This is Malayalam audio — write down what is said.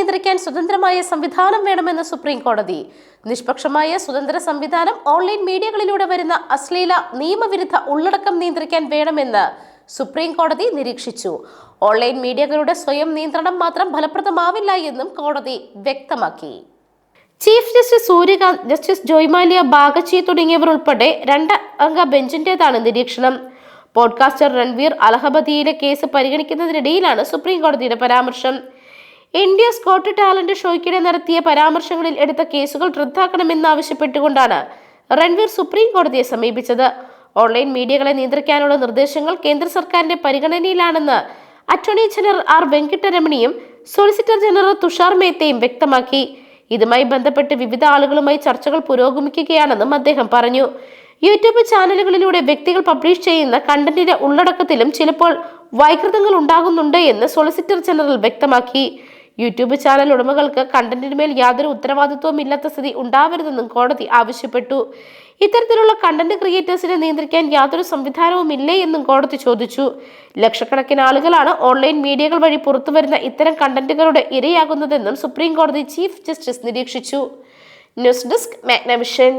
നിയന്ത്രിക്കാൻ സ്വതന്ത്രമായ സംവിധാനം വേണമെന്ന് സുപ്രീം കോടതി നിഷ്പക്ഷമായ സ്വതന്ത്ര സംവിധാനം ഓൺലൈൻ മീഡിയകളിലൂടെ വരുന്ന അശ്ലീല നിയമവിരുദ്ധ ഉള്ളടക്കം നിയന്ത്രിക്കാൻ വേണമെന്ന് സുപ്രീം കോടതി നിരീക്ഷിച്ചു. ഓൺലൈൻ മീഡിയകളുടെ സ്വയം നിയന്ത്രണം മാത്രം ഫലപ്രദമാവില്ല എന്നും കോടതി വ്യക്തമാക്കി. Chief justice Suryakant justice Joymalya Bagchi തുടങ്ങിയവർ ഉൾപ്പെടെ രണ്ട് അംഗ ബെഞ്ചിന്റേതാണ് നിരീക്ഷണം. പോഡ്കാസ്റ്റർ രൺവീർ അലഹബദിയിലെ കേസ് പരിഗണിക്കുന്നതിനിടയിലാണ് സുപ്രീം കോടതിയുടെ പരാമർശം. ഇന്ത്യ സ്കോട്ട് ടാലന്റ് ഷോയ്ക്കിടെ നടത്തിയ പരാമർശങ്ങളിൽ എടുത്ത കേസുകൾ റദ്ദാക്കണമെന്നാവശ്യപ്പെട്ടുകൊണ്ടാണ് രൺവീർ സുപ്രീം കോടതിയെ സമീപിച്ചത്. ഓൺലൈൻ മീഡിയകളെ നിയന്ത്രിക്കാനുള്ള നിർദ്ദേശങ്ങൾ കേന്ദ്ര സർക്കാരിന്റെ പരിഗണനയിലാണെന്ന് അറ്റോർണി ജനറൽ ആർ വെങ്കിട്ടരമണിയും സോളിസിറ്റർ ജനറൽ തുഷാർ മേത്തയും വ്യക്തമാക്കി. ഇതുമായി ബന്ധപ്പെട്ട് വിവിധ ആളുകളുമായി ചർച്ചകൾ പുരോഗമിക്കുകയാണെന്നും അദ്ദേഹം പറഞ്ഞു. യൂട്യൂബ് ചാനലുകളിലൂടെ വ്യക്തികൾ പബ്ലിഷ് ചെയ്യുന്ന കണ്ടന്റിന്റെ ഉള്ളടക്കത്തിലും ചിലപ്പോൾ വൈകൃതങ്ങൾ ഉണ്ടാകുന്നുണ്ട് എന്ന് സോളിസിറ്റർ ജനറൽ വ്യക്തമാക്കി. യൂട്യൂബ് ചാനൽ ഉടമകൾക്ക് കണ്ടന്റിനുമേൽ യാതൊരു ഉത്തരവാദിത്വവും ഇല്ലാത്ത സ്ഥിതി ഉണ്ടാവരുതെന്നും കോടതി ആവശ്യപ്പെട്ടു. ഇത്തരത്തിലുള്ള കണ്ടന്റ് ക്രിയേറ്റേഴ്സിനെ നിയന്ത്രിക്കാൻ യാതൊരു സംവിധാനവും ഇല്ലേ എന്നും കോടതി ചോദിച്ചു. ലക്ഷക്കണക്കിന് ആളുകളാണ് ഓൺലൈൻ മീഡിയകൾ വഴി പുറത്തുവരുന്ന ഇത്തരം കണ്ടന്റുകളുടെ ഇരയാകുന്നതെന്നും സുപ്രീം കോടതി ചീഫ് ജസ്റ്റിസ് നിരീക്ഷിച്ചു. News desk Magnavision.